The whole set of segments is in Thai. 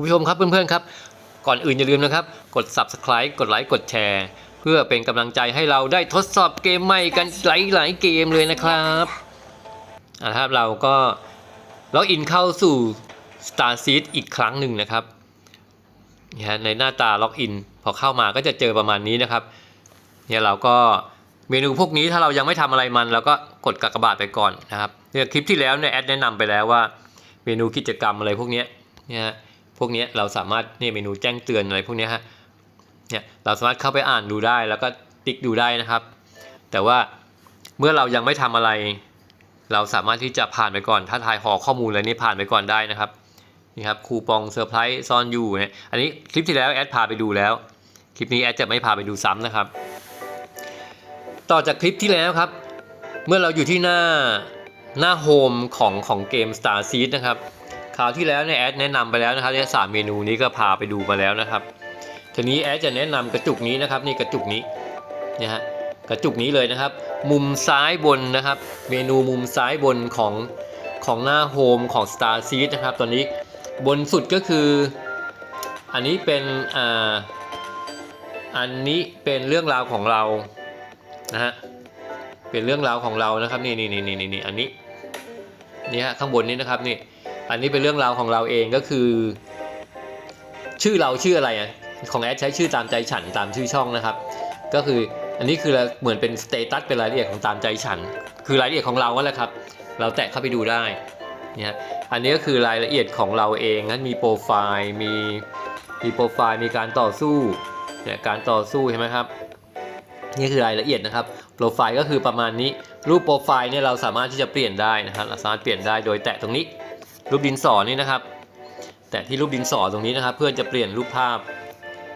คุณผู้ชมครับเพื่อนๆครับ ก่อนอื่นอย่าลืมนะครับ กด subscribe กดไลค์กดแชร์ เพื่อเป็นกำลังใจให้เราได้ทดสอบเกมใหม่กันหลายๆเกมเลยนะครับอะครับเราก็ล็อกอินเข้าสู่ Star Seed อีกครั้งหนึ่งนะครับนี่ฮะในหน้าตาล็อกอินพอเข้ามาก็จะเจอประมาณนี้นะครับเนี่ยเราก็เมนูพวกนี้ถ้าเรายังไม่ทำอะไรมันเราก็กดกากบาทไปก่อนนะครับเนี่ยคลิปที่แล้วเนี่ยแอดแนะนำไปแล้วว่า เมนูกิจกรรมอะไรพวกนี้เนี่ย พวกนี้เราสามารถเนี่ยเมนูแจ้งเตือนอะไรพวกนี้ฮะเนี่ยเราสามารถเข้าไปอ่านดูได้แล้วก็ติ๊กดูได้นะครับ แต่ว่าเมื่อเรายังไม่ทำอะไร เราสามารถที่จะผ่านไปก่อน ถ้าทายหอข้อมูลอะไรนี้ผ่านไปก่อนได้นะครับนี่ครับคูปองเซอร์ไพรส์ซ่อนอยู่เนี่ยอันนี้คลิปที่แล้วแอดพาไปดูแล้ว คลิปนี้แอดจะไม่พาไปดูซ้ำนะครับ ต่อจากคลิปที่แล้วครับ เมื่อเราอยู่ที่หน้าหน้าโฮมของของเกม Star Seed นะครับ คราวที่แล้วเนี่ยแอดแนะนำไปแล้วนะครับเนี่ยสามเมนูนี้ก็พาไปดูมาแล้วนะครับทีนี้แอดจะแนะนำกระจุกนี้นะครับนี่กระจุกนี้นี่ยฮะกระจุกนี้เลยนะครับ มุมซ้ายบนนะครับ เมนูมุมซ้ายบนของของหน้าโฮมของ Star Seed นะครับตอนนี้บนสุดก็คือ อันนี้เป็นอ่าอันนี้เป็นเรื่องราวของเรานะฮะเป็นเรื่องราวของเรานะครับนี่นี่นี่นี่นี่อันนี้นี่ฮะข้างบนนี้นะครับนี่ อันนี้เป็นเรื่องราวของเราเองก็คือ ชื่อเราชื่ออะไรอะของแอดใช้ชื่อตามใจฉันตามชื่อช่องนะครับ ก็คืออันนี้คือเหมือนเป็นสเตตัสเป็นรายละเอียดของตามใจฉัน คือรายละเอียดของเราก็แหละครับ เราแตะเข้าไปดูได้เนี่ยฮะอันนี้ก็คือรายละเอียดของเราเองนั้นมีโปรไฟล์มีมีโปรไฟล์มีการต่อสู้เนี่ยการต่อสู้เห็นไหมครับนี่คือรายละเอียดนะครับโปรไฟล์ก็คือประมาณนี้รูปโปรไฟล์เนี่ยเราสามารถที่จะเปลี่ยนได้นะครับเราสามารถเปลี่ยนได้โดยแตะตรงนี้ รูปดินสอนี่นะครับ แตะที่รูปดินสอตรงนี้นะครับ เพื่อจะเปลี่ยนรูปภาพ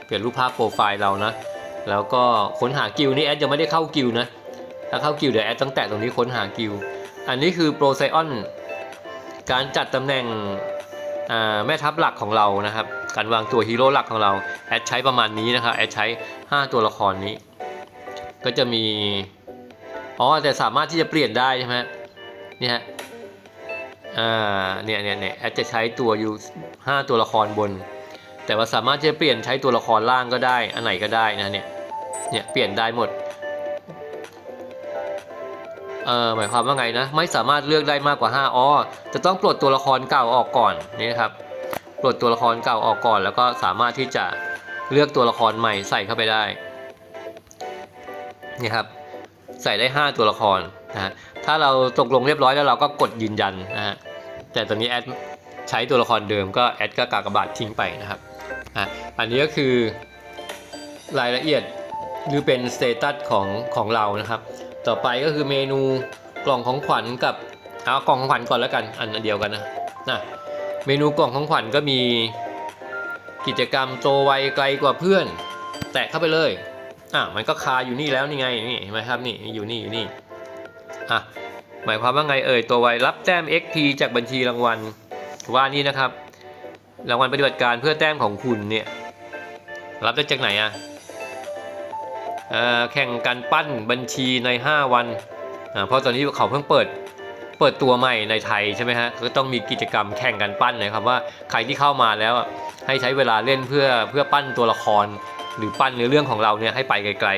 เปลี่ยนรูปภาพโปรไฟล์เรานะ แล้วก็ค้นหากิลด์นี่แอดยังไม่ได้เข้ากิลนะ ถ้าเข้ากิลเดี๋ยวแอดต้องแตะตรงนี้ค้นหากิลอันนี้คือโปรไซออนการจัดตำแหน่งแม่ทัพหลักของเรานะครับ การวางตัวฮีโร่หลักของเราแอดใช้ประมาณนี้นะครับแอดใช้ 5 ตัวละครนี้ ก็จะมีอ๋อแต่สามารถที่จะเปลี่ยนได้ใช่ไหมนี่ฮะ อ่าเนี่ยเนี่ยเนี่ยแอดจะใช้ตัวอยู่5ตัวละครบน แต่ว่าสามารถจะเปลี่ยนใช้ตัวละครล่างก็ได้ อันไหนก็ได้นะเนี่ยเนี่ยเปลี่ยนได้หมดเออหมายความว่าไงนะ ไม่สามารถเลือกได้มากกว่า5อ๋อจะต้องปลดตัวละครเก่าออกก่อนนี่นะครับปลดตัวละครเก่าออกก่อน แล้วก็สามารถที่จะเลือกตัวละครใหม่ใส่เข้าไปได้นี่ครับใส่ได้ 5 ตัวละครนะฮะ ถ้าเราตกลงเรียบร้อยแล้วเราก็กดยืนยันนะฮะแต่ตอนนี้แอดใช้ตัวละครเดิมก็แอดก็กากบาททิ้งไปนะครับอะอันนี้ก็คือรายละเอียดหรือเป็นสเตตัสของของเรานะครับ ต่อไปก็คือเมนูกล่องของขวัญกับเอากล่องของขวัญก่อนแล้วกันอันเดียวกันนะนะเมนูกล่องของขวัญก็มีกิจกรรมโตไวไกลกว่าเพื่อน แตะเข้าไปเลยอะมันก็คาอยู่นี่แล้วนี่ไงนี่เห็นไหมครับนี่อยู่นี่อยู่นี่ อะหมายความว่าไงเอ่ยตัวไวรับแต้ม XP จากบัญชีรางวัลว่านี่นะครับ รางวัลปฏิบัติการเพื่อแต้มของคุณเนี่ยรับได้จากไหนอะแข่งกันปั้นบัญชีใน 5 วันเพราะตอนนี้เขาเพิ่งเปิดเปิดตัวใหม่ในไทยใช่ไหมฮะก็ต้องมีกิจกรรมแข่งกันปั้นนะครับว่าใครที่เข้ามาแล้วให้ใช้เวลาเล่นเพื่อเพื่อปั้นตัวละคร หรือปั้นเนื้อเรื่องของเราเนี่ยให้ไปไกล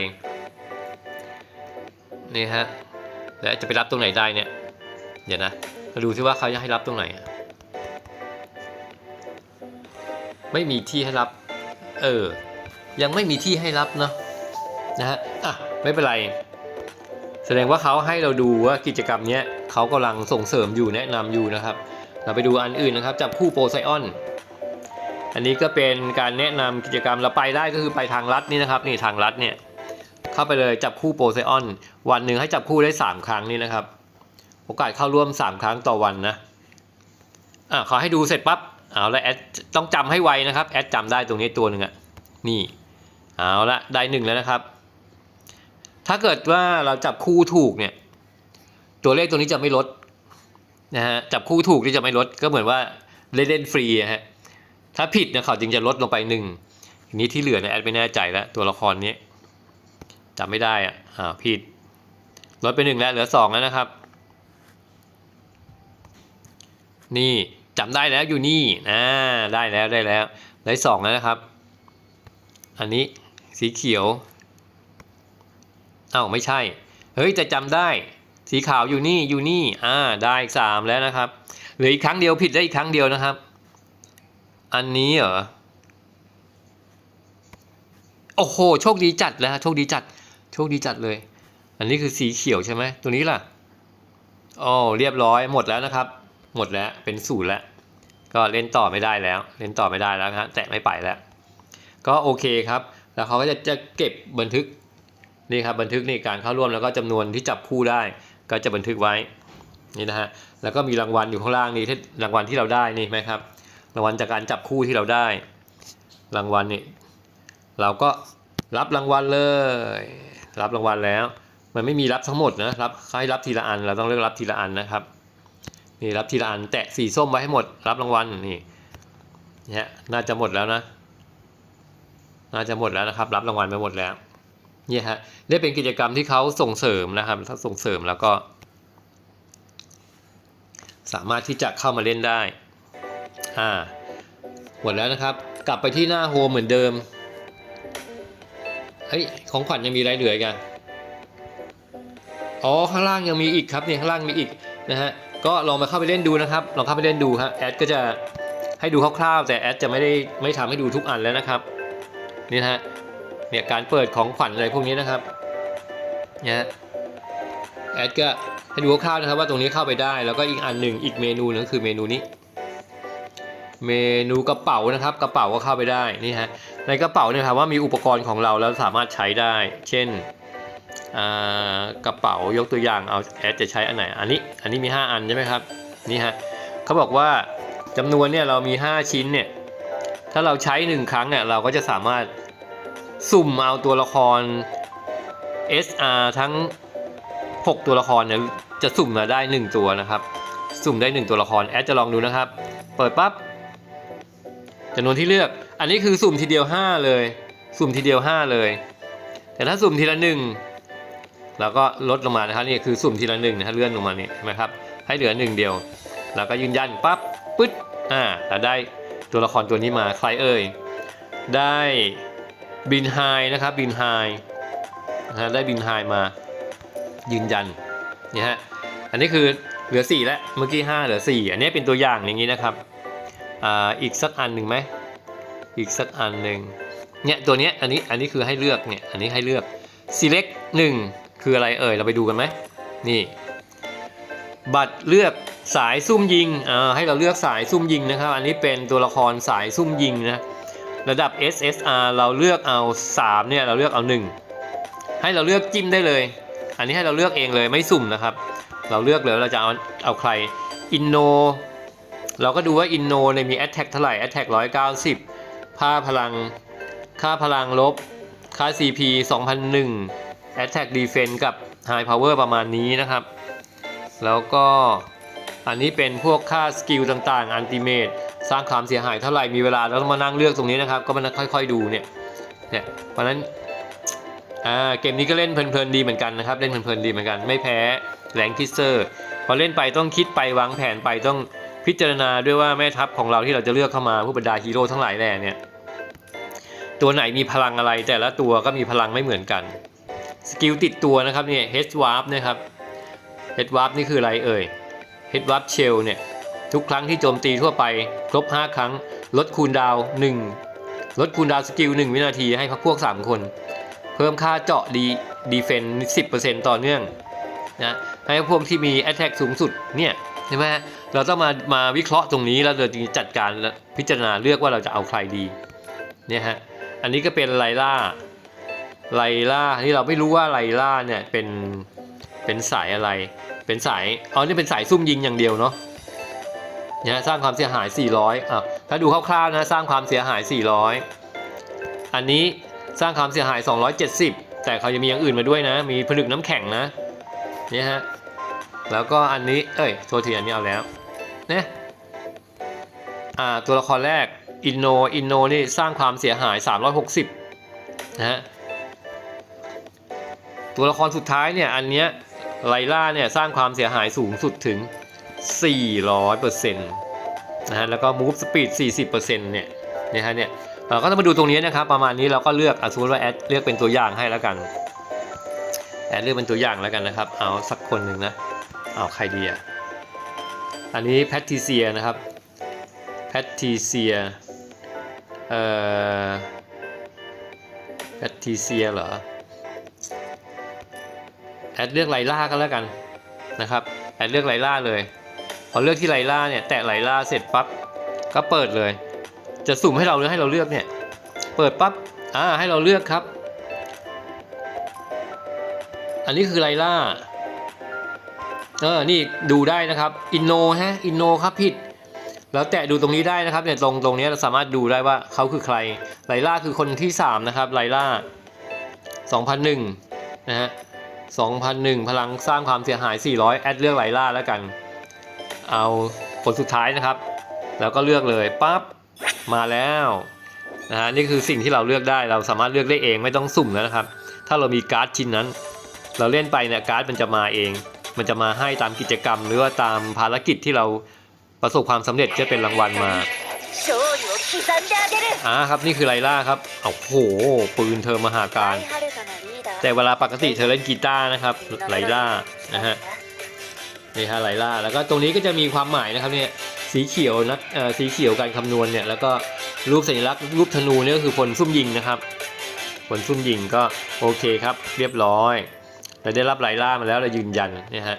ๆนี่ฮะ แล้วจะไปรับตรงไหนได้เนี่ย เดี๋ยวนะ มาดูซิว่าเขาจะให้รับตรงไหน ไม่มีที่ให้รับ เออ ยังไม่มีที่ให้รับเนาะ นะฮะ อะ ไม่เป็นไร แสดงว่าเขาให้เราดูว่ากิจกรรมเนี้ยเขากำลังส่งเสริมอยู่แนะนำอยู่นะครับ เราไปดูอันอื่นนะครับ จับคู่โปรไซออน อันนี้ก็เป็นการแนะนำกิจกรรมเราไปได้ก็คือไปทางลัดนี่นะครับ นี่ทางลัดเนี่ย เข้าไปเลยจับคู่โปรไซออน วันหนึ่งให้จับคู่ได้ 3 ครั้งนี่นะครับ โอกาสเข้าร่วม 3 ครั้งต่อวันนะอะขอให้ดูเสร็จปั๊บเอาละแอดต้องจำให้ไวนะครับแอดจำได้ตรงนี้ตัวหนึ่งอะนี่เอาละได้หนึ่งแล้วนะครับ ถ้าเกิดว่าเราจับคู่ถูกเนี่ย ตัวเลขตัวนี้จะไม่ลดนะฮะจับคู่ถูกที่จะไม่ลดก็เหมือนว่าเล่นเล่นฟรีอะฮะถ้าผิดนะเขาจึงจะลดลงไปหนึ่งทีนี้ที่เหลือเนี่ยแอดไม่แน่ใจแล้วตัวละครนี้ จำไม่ได้อะอ่าผิดลดไปหนึ่งแล้วเหลือสองแล้วนะครับ นี่จำได้แล้วอยู่นี่อ่าได้แล้วได้แล้วได้สองแล้วนะครับ อันนี้สีเขียวอ้าวไม่ใช่ เฮ้ยแต่จำได้สีขาวอยู่นี่อยู่นี่อ่าได้อีกสามแล้วนะครับเหลืออีกครั้งเดียวผิดได้อีกครั้งเดียวนะครับ อันนี้เหรอโอ้โหโชคดีจัดแล้วโชคดีจัด โชคดีจัดเลย อันนี้คือสีเขียวใช่ไหมตัวนี้ล่ะอ๋อเรียบร้อยหมดแล้วนะครับ หมดแล้วเป็นศูนย์แล้ว ก็เล่นต่อไม่ได้แล้ว เล่นต่อไม่ได้แล้วนะฮะแตะไม่ไปแล้ว ก็โอเคครับ แล้วเขาก็จะจะเก็บบันทึกนี่ครับบันทึกในการเข้าร่วมแล้วก็จำนวนที่จับคู่ได้ ก็จะบันทึกไว้นี่นะฮะแล้วก็มีรางวัลอยู่ข้างล่างนี่ที่รางวัลที่เราได้นี่ไหมครับ รางวัลจากการจับคู่ที่เราได้ รางวัลนี่เราก็รับรางวัลเลย รับรางวัลแล้ว มันไม่มีรับทั้งหมดนะรับให้รับทีละอันเราต้องเลือกรับทีละอันนะครับนี่รับทีละอันแตะสีส้มไว้ให้หมด รับรางวัลนี่เนี่ยน่าจะหมดแล้วนะ น่าจะหมดแล้วนะครับ รับรางวัลไปหมดแล้วเนี่ยฮะนี่เป็นกิจกรรมที่เขาส่งเสริมนะครับถ้าส่งเสริมแล้วก็ สามารถที่จะเข้ามาเล่นได้อ่าหมดแล้วนะครับ กลับไปที่หน้าโฮมเหมือนเดิม เฮ้ยของขวัญยังมีอะไรเหลืออีกันอ๋อข้างล่างยังมีอีกครับเนี่ยข้างล่างมีอีกนะฮะก็ลองมาเข้าไปเล่นดูนะครับลองเข้าไปเล่นดูฮะแอดก็จะให้ดูคร่าวๆ แต่แอดจะไม่ได้ไม่ทำให้ดูทุกอันแล้วนะครับนี่ฮะเนี่ยการเปิดของขวัญอะไรพวกนี้นะครับเนี่ยแอดก็ให้ดูคร่าวๆนะครับว่าตรงนี้เข้าไปได้ แล้วก็อีกอันหนึ่งอีกเมนูหนึงก็คือเมนูนี้ เมนูกระเป๋านะครับ กระเป๋าก็เข้าไปได้นี่ฮะ ในกระเป๋าเนี่ยครับว่ามีอุปกรณ์ของเราแล้วสามารถใช้ได้ เช่นกระเป๋ายกตัวอย่างเอาแอดจะใช้อันไหนอันนี้อันนี้มี 5 อันใช่ไหมครับนี่ฮะเขาบอกว่าจำนวนเนี่ยเรามี 5 ชิ้นเนี่ยถ้าเราใช้ 1 ครั้งเนี่ยเราก็จะสามารถสุ่มเอาตัวละคร SR ทั้ง 6 ตัวละครเนี่ยจะสุ่มมาได้ 1 ตัวนะครับ สุ่มได้ 1 ตัวละครแอดจะลองดูนะครับ เปิดปั๊บจำนวนที่เลือก อันนี้คือสุ่มทีเดียว 5 เลย สุ่มทีเดียว 5 เลย แต่ถ้าสุ่มทีละหนึ่งเราก็ลดลงมานะครับนี่คือสุ่มทีละหนึ่งนะฮะเลื่อนลงมานี่ใช่ไหมครับให้เหลือหนึ่งเดียวแล้วก็ยืนยันปั๊บปึ๊ดอ่าเราได้ตัวละครตัวนี้มาใครเอ่ยได้บินไฮนะครับบินไฮนะฮะได้บินไฮมายืนยันนี่ฮะอันนี้คือเหลือ 4 แล้วเมื่อกี้5เหลือ 4 อันนี้เป็นตัวอย่างอย่างนี้นะครับอ่าอีกสักอันหนึ่งไหม อีกสักอันหนึ่งเนี่ยตัวเนี้ยอันนี้อันนี้คือให้เลือกเนี่ยอันนี้ให้เลือก select 1 คืออะไรเอ่ยเราไปดูกันไหมนี่ บัตรเลือกสายซุ่มยิงอ่าให้เราเลือกสายซุ่มยิงนะครับ อันนี้เป็นตัวละครสายซุ่มยิงนะระดับ SSR เราเลือกเอา3เนี่ยเราเลือกเอา 1 ให้เราเลือกจิ้มได้เลย อันนี้ให้เราเลือกเองเลยไม่สุ่มนะครับ เราเลือกเลยเราจะเอาเอาใครอินโนเราก็ดูว่าอินโนเนี่ยมี Attack เท่าไหร่ Attack 190 ค่าพลัง ค่าพลังลบ ค่า CP 2001 Attack Defense กับ High Power ประมาณนี้นะครับ แล้วก็อันนี้เป็นพวกค่าสกิลต่างๆ Ultimate สร้างความเสียหายเท่าไหร่มีเวลาเราต้องมานั่งเลือกตรงนี้นะครับ ก็มาค่อย ๆ ดูเนี่ยเนี่ยเพราะนั้นเกมนี้ก็เล่นเพลินๆดีเหมือนกันนะครับ เล่นเพลินๆดีเหมือนกัน ไม่แพ้แรงคิสเซอร์ พอเล่นไปต้องคิดไปวางแผนไปต้อง พิจารณาด้วยว่าแม่ทัพของเราที่เราจะเลือกเข้ามาผู้บรรดาฮีโร่ทั้งหลายแหล่เนี่ยตัวไหนมีพลังอะไรแต่ละตัวก็มีพลังไม่เหมือนกันสกิลติดตัวนะครับเนี่ย Head Warp นะครับ Head Warp นี่คืออะไรเอ่ย Head Warp Shell เนี่ยทุกครั้งที่โจมตีทั่วไปครบ 5 ครั้ง ลดคูลดาวน์1ลดคูลดาวสกิล 1 วินาทีให้พักพวก 3 คน เพิ่มค่าเจาะดีดีเฟนสิบเปอร์เซ็นต์ต่อเนื่องนะให้พวกที่มี Attack สูงสุดเนี่ย ใช่ไหมฮะเราต้องมามาวิเคราะห์ตรงนี้แล้วเราจึงจัดการพิจารณาเลือกว่าเราจะเอาใครดีเนี่ยฮะอันนี้ก็เป็นไลล่าไลล่าที่เราไม่รู้ว่าไลล่าเนี่ยเป็นเป็นสายอะไร เป็นสายอ๋อนี่เป็นสายซุ่มยิงอย่างเดียวเนาะเนี่ยสร้างความเสียหาย 400อะถ้าดูคร่าวๆนะสร้างความเสียหาย 400 อันนี้สร้างความเสียหาย 270 แต่เขาจะมีอย่างอื่นมาด้วยนะ มีผลึกน้ำแข็งนะเนี่ยฮะ แล้วก็อันนี้ เอ้ยโทษทีอันนี้เอาแล้วเนี่ยอ่าตัวละครแรกอินโนอินโนนี่สร้างความเสียหาย 360นะฮะตัวละครสุดท้ายเนี่ยอันเนี้ยไลล่าเนี่ยสร้างความเสียหายสูงสุดถึง 400%นนะฮะแล้วก็ move speed 40%เนี่ยนะฮะเนี่ยเราก็ต้องมาดูตรงนี้นะครับ ประมาณนี้เราก็เลือกอสมมติว่าแอดเลือกเป็นตัวอย่างให้แล้วกันแอดเลือกเป็นตัวอย่างแล้วกันนะครับ เอาสักคนหนึ่งนะ อาใครดีอะ อันนี้แพทริเซียนะครับแพทริเซียเอ่อแพทริเซียเหรอแอดเลือกไลล่าก็แล้วกันนะครับแอดเลือกไลล่าเลย พอเลือกที่ไลล่าเนี่ยแตะไลล่าเสร็จปั๊บก็เปิดเลย จะสุ่มให้เราหรือกให้เราเลือกเนี่ยเปิดปั๊บอ่าให้เราเลือกครับ อันนี้คือไลล่า เออนี่ดูได้นะครับอินโนฮะอินโนครับผิด แล้วแตะดูตรงนี้ได้นะครับเนี่ยตรงตรงนี้เราสามารถดูได้ว่าเขาคือใครไลล่าคือคนที่สามนะครับไลล่า2001นะฮะ2001 พลังสร้างความเสียหาย 400 แอดเลือกไลล่าแล้วกัน เอาผลสุดท้ายนะครับ แล้วก็เลือกเลยปั๊บมาแล้วนะฮะนี่คือสิ่งที่เราเลือกได้เราสามารถเลือกได้เองไม่ต้องสุ่มแล้วนะครับ ถ้าเรามีการ์ดชิ้นนั้น เราเล่นไปเนี่ยการ์ดมันจะมาเอง มันจะมาให้ตามกิจกรรม หรือว่าตามภารกิจที่เราประสบความสำเร็จจะเป็นรางวัลมาอ่าครับนี่คือไลล่าครับโอ้โหปืนเธอมหาการ แต่เวลาปกติเธอเล่นกีตาร์นะครับไลล่านะฮะนี่ฮะไลล่าแล้วก็ตรงนี้ก็จะมีความหมายนะครับเนี่ยสีเขียวนัอสีเขียวการคำนวณเนี่ยแล้วก็รูปสัญลักษณ์รูปธนูนี่ก็คือผลซุ่มยิงนะครับผลซุ่มยิงก็โอเคครับ เรียบร้อย เราได้รับไลล่ามาแล้วเรายืนยันนี่ยฮะ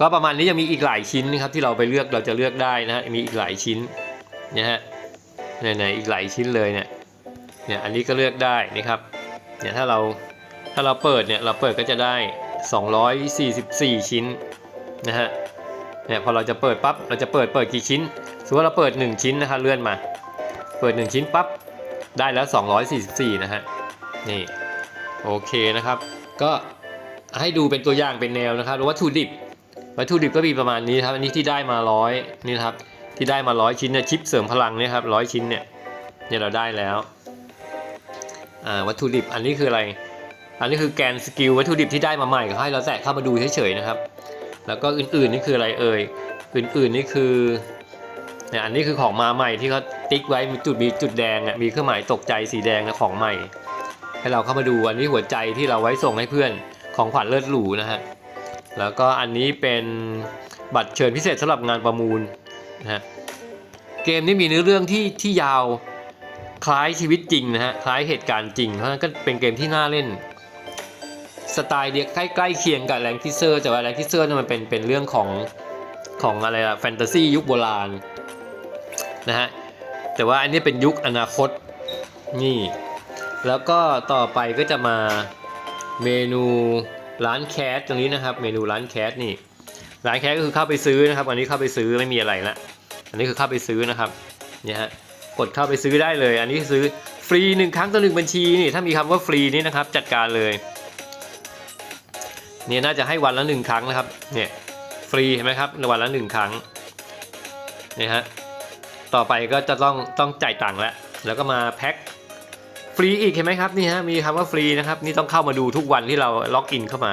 ก็ประมาณนี้ยังมีอีกหลายชิ้นนะครับที่เราไปเลือกเราจะเลือกได้นะฮะมีอีกหลายชิ้นนี่ยฮะเนี่ยๆอีกหลายชิ้นเลยเนี่ยเนี่ยอันนี้ก็เลือกได้นะครับเนี่ยถ้าเราถ้าเราเปิดเนี่ยเราเปิดก็จะได้ 244 ชิ้นนะฮะเนี่ยพอเราจะเปิดปั๊บเราจะเปิดเปิดกี่ชิ้นสมมติว่าเราเปิด 1 ชิ้นนะครับเลื่อนมา เปิด 1 ชิ้นปั๊บได้แล้ว 244 นะฮะนี่โอเคนะครับ ก็ ให้ดูเป็นตัวอย่างเป็นแนวนะครับวัตถุดิบ วัตถุดิบก็มีประมาณนี้ครับอันนี้ที่ได้มาร้อยนี่ครับที่ได้มาร้อยชิ้นเนี่ยชิปเสริมพลังเนี่ยครับร้อยชิ้นเนี่ยเนี่ยเราได้แล้วอ่าวัตถุดิบอันนี้คืออะไร อันนี้คือแกนสกิลวัตถุดิบที่ได้มาใหม่ก็ให้เราแตะเข้ามาดูเฉยๆนะครับ แล้วก็อื่นๆนี่คืออะไรเอ่ยอื่นๆนี่คือเนี่ยอันนี้คือของมาใหม่ที่เขาติ๊กไว้มีจุดมีจุดแดงอะมีเครื่องหมายตกใจสีแดงนะของใหม่ ให้เราเข้ามาดูอันนี้หัวใจที่เราไว้ส่งให้เพื่อน ของขวัญเลิศหรูนะฮะ แล้วก็อันนี้เป็นบัตรเชิญพิเศษสำหรับงานประมูลนะฮะ เกมนี้มีเนื้อเรื่องที่ที่ยาวคล้ายชีวิตจริงนะฮะ คล้ายเหตุการณ์จริงเพราะฉะนั้นก็เป็นเกมที่น่าเล่น สไตล์เดียวใกล้ใกล้เคียงกับแรงคิเซอร์แต่ว่าแรงคิเซอร์นี่มันเป็นเป็นเรื่องของของอะไรล่ะแฟนตาซียุคโบราณนะฮะ แต่ว่าอันนี้เป็นยุคอนาคตนี่ แล้วก็ต่อไปก็จะมา เมนูร้านแคสตรงนี้นะครับ เมนูร้านแคสนี่ ร้านแคสก็คือเข้าไปซื้อนะครับ อันนี้เข้าไปซื้อไม่มีอะไรละอันนี้คือเข้าไปซื้อนะครับเนี่ยฮะกดเข้าไปซื้อได้เลย อันนี้ซื้อฟรีหนึ่งครั้งต่อหนึ่งบัญชีนี่ถ้ามีคำว่าฟรีนี่นะครับ จัดการเลยเนี่ยน่าจะให้วันละหนึ่งครั้งนะครับเนี่ยฟรีเห็นไหมครับวันละหนึ่งครั้งเนี่ยฮะต่อไปก็จะต้องต้องจ่ายตังค์แล้วแล้วก็มาแพ็ค ฟรีอีกเห็นไหมครับนี่ฮะมีคำว่าฟรีนะครับนี่ต้องเข้ามาดูทุกวันที่เราล็อกอินเข้ามา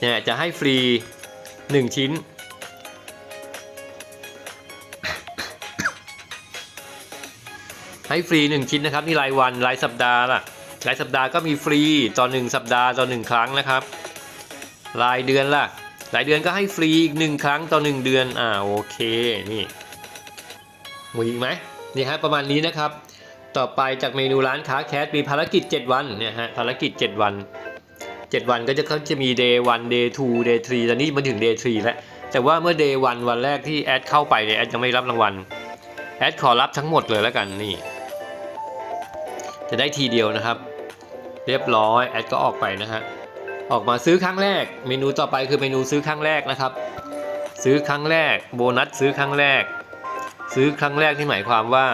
เนี่ยจะให้ฟรี 1 ชิ้น ให้ฟรี 1 ชิ้นนะครับนี่รายวันรายสัปดาห์ล่ะรายสัปดาห์ก็มีฟรีต่อหนึ่งสัปดาห์ต่อหนึ่งครั้งนะครับ รายเดือนล่ะรายเดือนก็ให้ฟรีอีกหนึ่งครั้งต่อหนึ่งเดือนอ่าโอเคนี่มีอีกไหมนี่ฮะประมาณนี้นะครับ ต่อไปจากเมนูร้านค้าแคสมีภารกิจ 7 วันเนี่ยฮะภารกิจ 7 วัน 7 วันก็จะเขาจะมี day 1 day 2 day 3ตอนนี้มาถึง day 3 แล้ว แต่ว่าเมื่อ day 1 วันแรกที่แอดเข้าไปเนี่ยแอดยังไม่รับรางวัลแอดขอรับทั้งหมดเลยแล้วกันนี่ จะได้ทีเดียวนะครับ เรียบร้อยแอดก็ออกไปนะฮะออกมาซื้อครั้งแรก เมนูต่อไปคือเมนูซื้อครั้งแรกนะครับ ซื้อครั้งแรก โบนัสซื้อครั้งแรก ซื้อครั้งแรกที่หมายความว่า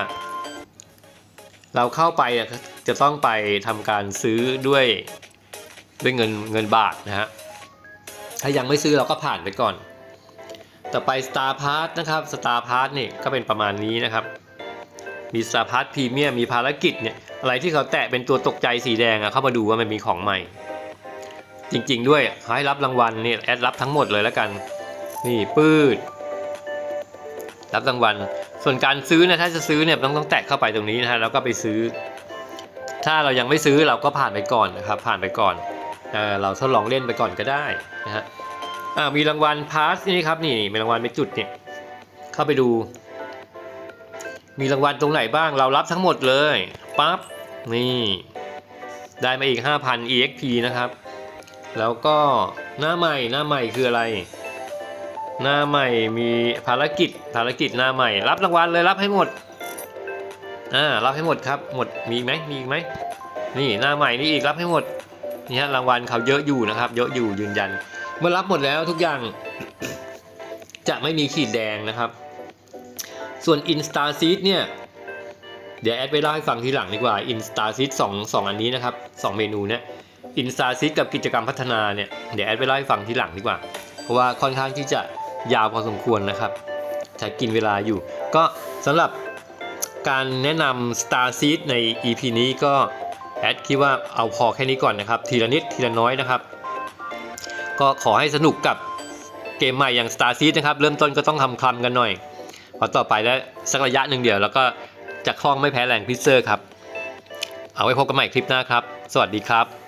เราเข้าไปอะจะต้องไปทำการซื้อด้วยด้วยเงินเงินบาทนะฮะ ถ้ายังไม่ซื้อเราก็ผ่านไปก่อน ต่อไป Star Pass นะครับ Star Pass นี่ก็เป็นประมาณนี้นะครับ มี Star Pass Premium มีภารกิจเนี่ย อะไรที่เขาแตะเป็นตัวตกใจสีแดงอะเข้ามาดูว่ามันมีของใหม่ จริงๆด้วยเขาให้รับรางวัลเนี่ยแอดรับทั้งหมดเลยแล้วกัน นี่ปืด รับรางวัล ส่วนการซื้อเนี่ยถ้าจะซื้อเนี่ยต้องต้องแตะเข้าไปตรงนี้นะฮะแล้วก็ไปซื้อ ถ้าเรายังไม่ซื้อเราก็ผ่านไปก่อนนะครับ ผ่านไปก่อนเออเราทดลองเล่นไปก่อนก็ได้นะฮะอ่ามีรางวัลพาสนี่ครับนี่มีรางวัลเป็นจุดเนี่ยเข้าไปดู มีรางวัลตรงไหนบ้างเรารับทั้งหมดเลยปั๊บนี่ได้มาอีก 5,000 EXP นะครับ แล้วก็หน้าใหม่หน้าใหม่คืออะไร หน้าใหม่มีภารกิจภารกิจหน้าใหม่ รับรางวัลเลยรับให้หมดอ่ารับให้หมดครับ หมดมีไหมมีไหมนี่หน้าใหม่นี่อีกรับให้หมดนี่ฮะรางวัลเขาเยอะอยู่นะครับ เยอะอยู่ยืนยัน เมื่อรับหมดแล้วทุกอย่าง จะไม่มีขีดแดงนะครับ ส่วน Insta Seed เนี่ยเดี๋ยวแอดไปเล่าให้ฟังทีหลังดีกว่า Insta Seed สองสองอันนี้นะครับสองเมนูเนี่ย Insta Seed กับกิจกรรมพัฒนาเนี่ยเดี๋ยวแอดไปเล่าให้ฟังทีหลังดีกว่า เพราะว่าค่อนข้างที่จะ ยาวพอสมควรนะครับใช้กินเวลาอยู่ ก็สำหรับการแนะนำ Star Seed ใน EP นี้ก็แอดคิดว่าเอาพอแค่นี้ก่อนนะครับ ทีละนิดทีละน้อยนะครับ ก็ขอให้สนุกกับเกมใหม่อย่าง Star Seed นะครับ เริ่มต้นก็ต้องทำคลำกันหน่อยพอต่อไปแล้วสักระยะหนึ่งเดียว แล้วก็จะคล่องไม่แพ้แรงพิเซอร์ครับ เอาไว้พบกันใหม่คลิปหน้าครับ สวัสดีครับ